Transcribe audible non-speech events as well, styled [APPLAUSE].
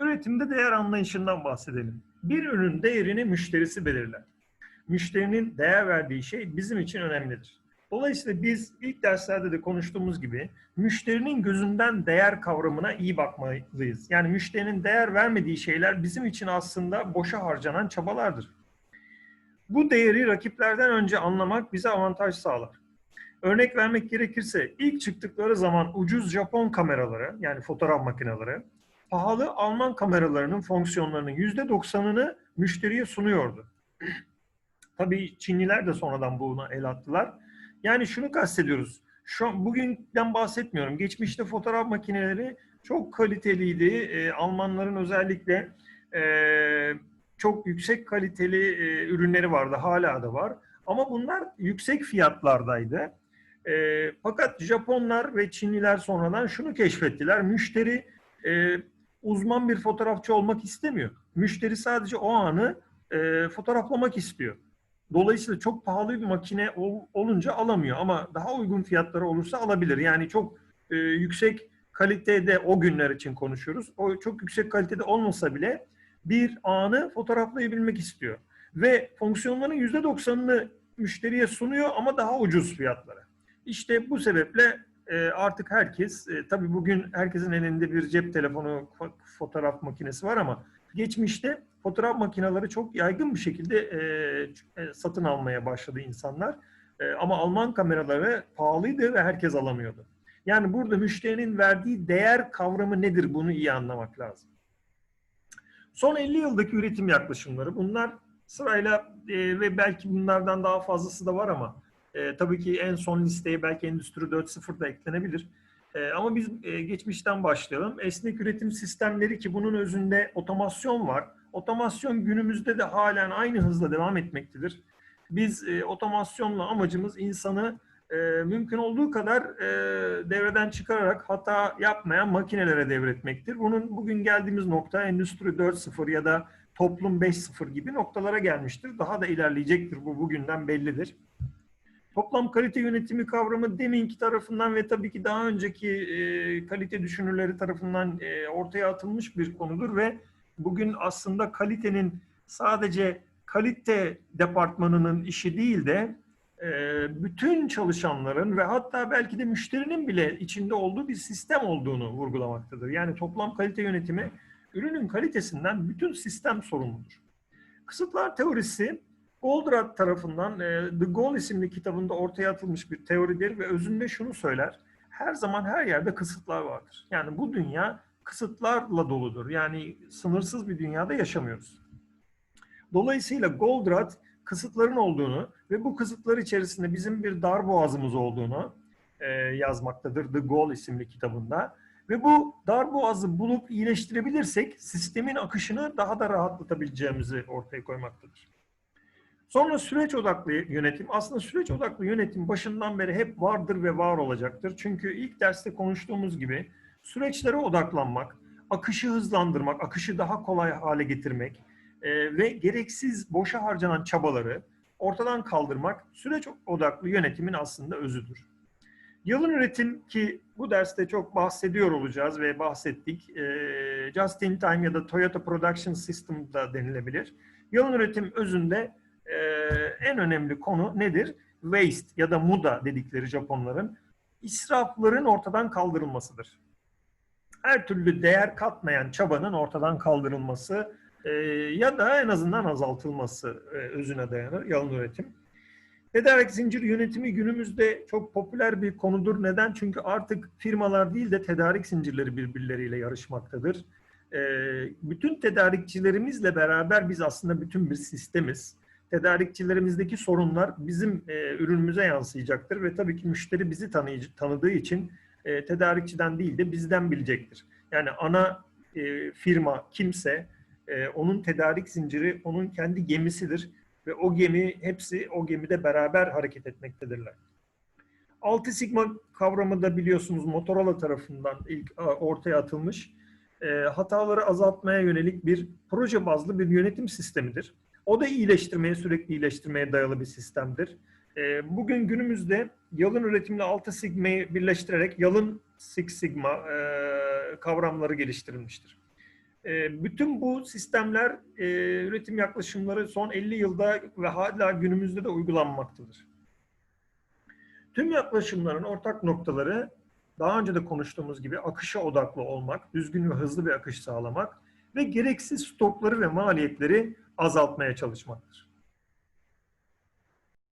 Üretimde değer anlayışından bahsedelim. Bir ürün değerini müşterisi belirler. Müşterinin değer verdiği şey bizim için önemlidir. Dolayısıyla biz ilk derslerde de konuştuğumuz gibi müşterinin gözünden değer kavramına iyi bakmalıyız. Yani müşterinin değer vermediği şeyler bizim için aslında boşa harcanan çabalardır. Bu değeri rakiplerden önce anlamak bize avantaj sağlar. Örnek vermek gerekirse ilk çıktıkları zaman ucuz Japon kameraları yani fotoğraf makineleri pahalı Alman kameralarının fonksiyonlarının %90'ını müşteriye sunuyordu. [CLEARS THROAT] Tabii Çinliler de sonradan buna el attılar. Yani şunu kastediyoruz. Şu an bugünden bahsetmiyorum. Geçmişte fotoğraf makineleri çok kaliteliydi. E, Almanların özellikle e, çok yüksek kaliteli e, ürünleri vardı. Hala da var. Ama bunlar yüksek fiyatlardaydı. E, fakat Japonlar ve Çinliler sonradan şunu keşfettiler. Müşteri e, uzman bir fotoğrafçı olmak istemiyor. Müşteri sadece o anı e, fotoğraflamak istiyor. Dolayısıyla çok pahalı bir makine ol, olunca alamıyor ama daha uygun fiyatları olursa alabilir. Yani çok e, yüksek kalitede o günler için konuşuyoruz. O çok yüksek kalitede olmasa bile bir anı fotoğraflayabilmek istiyor. Ve fonksiyonların %90'ını müşteriye sunuyor ama daha ucuz fiyatlara. İşte bu sebeple e, artık herkes, e, tabii bugün herkesin elinde bir cep telefonu, fotoğraf makinesi var ama geçmişte fotoğraf makineleri çok yaygın bir şekilde e, satın almaya başladı insanlar. E, ama Alman kameraları pahalıydı ve herkes alamıyordu. Yani burada müşterinin verdiği değer kavramı nedir bunu iyi anlamak lazım. Son 50 yıldaki üretim yaklaşımları bunlar sırayla e, ve belki bunlardan daha fazlası da var ama e, tabii ki en son listeye belki Endüstri 4.0 da eklenebilir. E, ama biz e, geçmişten başlayalım. Esnek üretim sistemleri ki bunun özünde otomasyon var. Otomasyon günümüzde de halen aynı hızla devam etmektedir. Biz e, otomasyonla amacımız insanı e, mümkün olduğu kadar e, devreden çıkararak hata yapmayan makinelere devretmektir. Bunun bugün geldiğimiz nokta Endüstri 4.0 ya da Toplum 5.0 gibi noktalara gelmiştir. Daha da ilerleyecektir bu bugünden bellidir. Toplam kalite yönetimi kavramı deminki tarafından ve tabii ki daha önceki e, kalite düşünürleri tarafından e, ortaya atılmış bir konudur ve bugün aslında kalitenin sadece kalite departmanının işi değil de e, bütün çalışanların ve hatta belki de müşterinin bile içinde olduğu bir sistem olduğunu vurgulamaktadır. Yani toplam kalite yönetimi ürünün kalitesinden bütün sistem sorumludur. Kısıtlar teorisi Goldratt tarafından e, The Goal isimli kitabında ortaya atılmış bir teoridir ve özünde şunu söyler. Her zaman her yerde kısıtlar vardır. Yani bu dünya kısıtlarla doludur. Yani sınırsız bir dünyada yaşamıyoruz. Dolayısıyla Goldratt kısıtların olduğunu ve bu kısıtlar içerisinde bizim bir dar boğazımız olduğunu e, yazmaktadır The Goal isimli kitabında. Ve bu dar boğazı bulup iyileştirebilirsek sistemin akışını daha da rahatlatabileceğimizi ortaya koymaktadır. Sonra süreç odaklı yönetim. Aslında süreç odaklı yönetim başından beri hep vardır ve var olacaktır. Çünkü ilk derste konuştuğumuz gibi süreçlere odaklanmak, akışı hızlandırmak, akışı daha kolay hale getirmek e, ve gereksiz boşa harcanan çabaları ortadan kaldırmak süreç odaklı yönetimin aslında özüdür. Yalın üretim ki bu derste çok bahsediyor olacağız ve bahsettik. E, Just in time ya da Toyota Production System da denilebilir. Yalın üretim özünde en önemli konu nedir? Waste ya da muda dedikleri Japonların israfların ortadan kaldırılmasıdır. Her türlü değer katmayan çabanın ortadan kaldırılması e, ya da en azından azaltılması e, özüne dayanır yalın üretim. Tedarik zincir yönetimi günümüzde çok popüler bir konudur. Neden? Çünkü artık firmalar değil de tedarik zincirleri birbirleriyle yarışmaktadır. E, bütün tedarikçilerimizle beraber biz aslında bütün bir sistemiz tedarikçilerimizdeki sorunlar bizim e, ürünümüze yansıyacaktır ve tabii ki müşteri bizi tanıyıcı, tanıdığı için e, tedarikçiden değil de bizden bilecektir. Yani ana e, firma kimse e, onun tedarik zinciri onun kendi gemisidir ve o gemi hepsi o gemide beraber hareket etmektedirler. Altı sigma kavramı da biliyorsunuz Motorola tarafından ilk ortaya atılmış e, hataları azaltmaya yönelik bir proje bazlı bir yönetim sistemidir. O da iyileştirmeye, sürekli iyileştirmeye dayalı bir sistemdir. E, bugün günümüzde yalın üretimle altı sigmayı birleştirerek yalın Six Sigma e, kavramları geliştirilmiştir. E, bütün bu sistemler, e, üretim yaklaşımları son 50 yılda ve hala günümüzde de uygulanmaktadır. Tüm yaklaşımların ortak noktaları daha önce de konuştuğumuz gibi akışa odaklı olmak, düzgün ve hızlı bir akış sağlamak ve gereksiz stokları ve maliyetleri azaltmaya çalışmaktır.